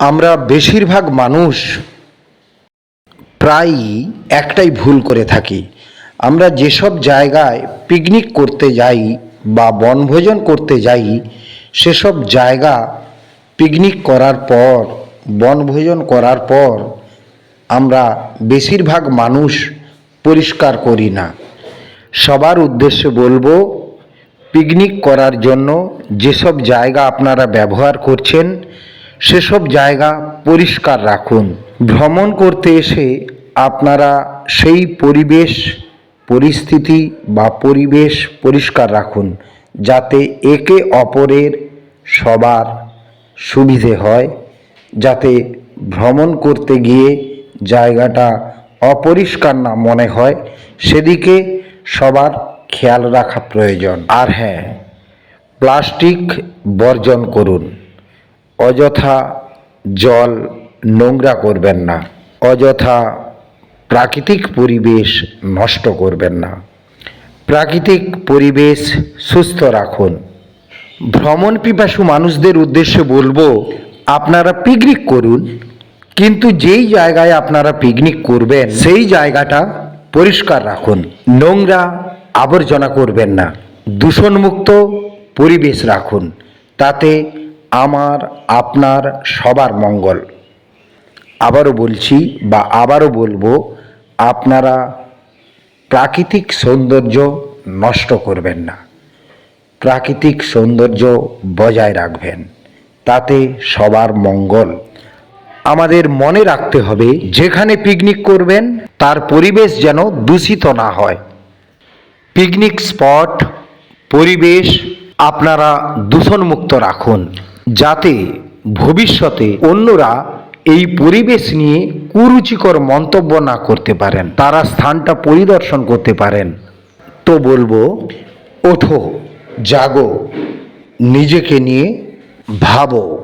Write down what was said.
আমরা বেশিরভাগ মানুষ প্রায়ই একটাই ভুল করে থাকি। আমরা যেসব জায়গায় পিকনিক করতে যাই বা বনভোজন করতে যাই, সেসব জায়গা পিকনিক করার পর, বনভোজন করার পর আমরা বেশিরভাগ মানুষ পরিষ্কার করি না। সবার উদ্দেশ্যে বলব পিকনিক করার জন্য যেসব জায়গা আপনারা ব্যবহার করছেন সেসব জায়গা পরিষ্কার রাখুন। ভ্রমণ করতে এসে আপনারা সেই পরিবেশ, পরিস্থিতি বা পরিবেশ পরিষ্কার রাখুন, যাতে একে অপরের সবার সুবিধে হয়, যাতে ভ্রমণ করতে গিয়ে জায়গাটা অপরিষ্কার না মনে হয়, সেদিকে সবার খেয়াল রাখা প্রয়োজন। আর হ্যাঁ প্লাস্টিক বর্জন করুন। অযথা জল নোংরা করবেন না, অযথা প্রাকৃতিক পরিবেশ নষ্ট করবেন না। প্রাকৃতিক পরিবেশ সুস্থ রাখুন। ভ্রমণ পিপাসু মানুষদের উদ্দেশ্যে বলব, আপনারা পিকনিক করুন, কিন্তু যেই জায়গায় আপনারা পিকনিক করবেন, সেই জায়গাটা পরিষ্কার রাখুন। নোংরা আবর্জনা করবেন না। দূষণমুক্ত পরিবেশ রাখুন। তাতে আমার, আপনার, সবার মঙ্গল। আবারও বলছি বা আবারও বলব, আপনারা প্রাকৃতিক সৌন্দর্য নষ্ট করবেন না। প্রাকৃতিক সৌন্দর্য বজায় রাখবেন। তাতে সবার মঙ্গল। আমাদের মনে রাখতে হবে, যেখানে পিকনিক করবেন, তার পরিবেশ যেন দূষিত না হয়। পিকনিক স্পট পরিবেশ আপনারা দূষণমুক্ত রাখুন। যাতে ভবিষ্যতে অন্যরা এই পরিবেশ নিয়ে কুরুচিকর মন্তব্য না করতে পারেন। তারা স্থানটা পরিদর্শন করতে পারেন। তো বলব, ওঠো, জাগো, নিজেকে নিয়ে ভাবো।